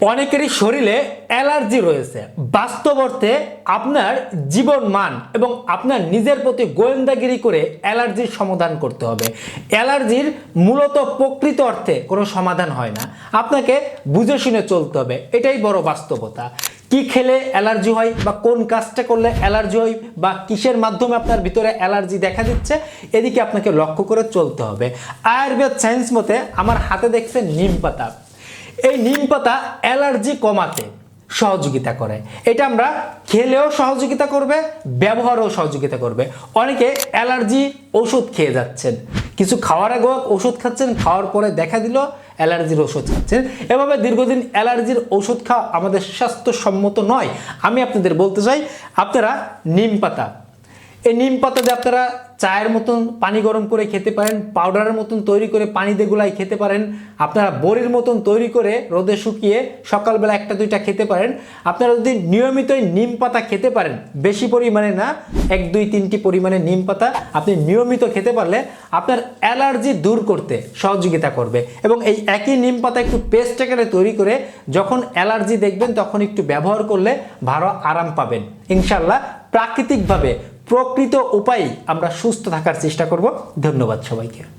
অনেকেরই শরীরে অ্যালার্জি রয়েছে। বাস্তব অর্থে আপনার জীবন মান এবং আপনার নিজের প্রতি গোয়েন্দাগিরি করে অ্যালার্জির সমাধান করতে হবে। অ্যালার্জির মূলত প্রকৃত অর্থে কোনো সমাধান হয় না। আপনাকে বুঝে শুনে চলতে হবে, এটাই বড় বাস্তবতা। কি খেলে অ্যালার্জি হয় বা কোন কাজটা করলে অ্যালার্জি হয় বা কিসের মাধ্যমে আপনার ভিতরে অ্যালার্জি দেখা দিচ্ছে, এদিকে আপনাকে লক্ষ্য করে চলতে হবে। আয়ুর্বেদ সায়েন্স মতে, আমার হাতে দেখছে নিম পাতা। এই নিম পাতা অ্যালার্জি কমাতে সহযোগিতা করে। এটা আমরা খেলেও সহযোগিতা করবে, ব্যবহারেও সহযোগিতা করবে। অনেকে অ্যালার্জি ওষুধ খেয়ে যাচ্ছেন। কিছু খাওয়ার আগেও ওষুধ খাচ্ছেন, খাওয়ার পরে দেখা দিল অ্যালার্জির ওষুধ খাচ্ছেন। এভাবে দীর্ঘদিন অ্যালার্জির ওষুধ খাওয়া আমাদের স্বাস্থ্যসম্মত নয়। আমি আপনাদের বলতে চাই, আপনারা নিম পাতা এই নিম পাতা দিয়ে আপনারা চায়ের মতন পানি গরম করে খেতে পারেন পাউডারের মতন তৈরি করে পানি দিয়ে গুলাই খেতে পারেন। আপনারা বড়ির মতন তৈরি করে রোদে শুকিয়ে সকালবেলা একটা দুইটা খেতে পারেন। আপনারা যদি নিয়মিত নিম পাতা খেতে পারেন, বেশি পরিমাণে না, এক, দুই, তিনটি পরিমাণে নিম পাতা আপনি নিয়মিত খেতে পারলে আপনার অ্যালার্জি দূর করতে সহযোগিতা করবে। এবং এই একই নিম পাতা একটু পেস্ট আকারে তৈরি করে যখন অ্যালার্জি দেখবেন, তখন একটু ব্যবহার করলে ভালো আরাম পাবেন। ইনশাল্লাহ প্রাকৃতিকভাবে প্রকৃত উপায়ে আমরা সুস্থ থাকার চেষ্টা করব। ধন্যবাদ সবাইকে।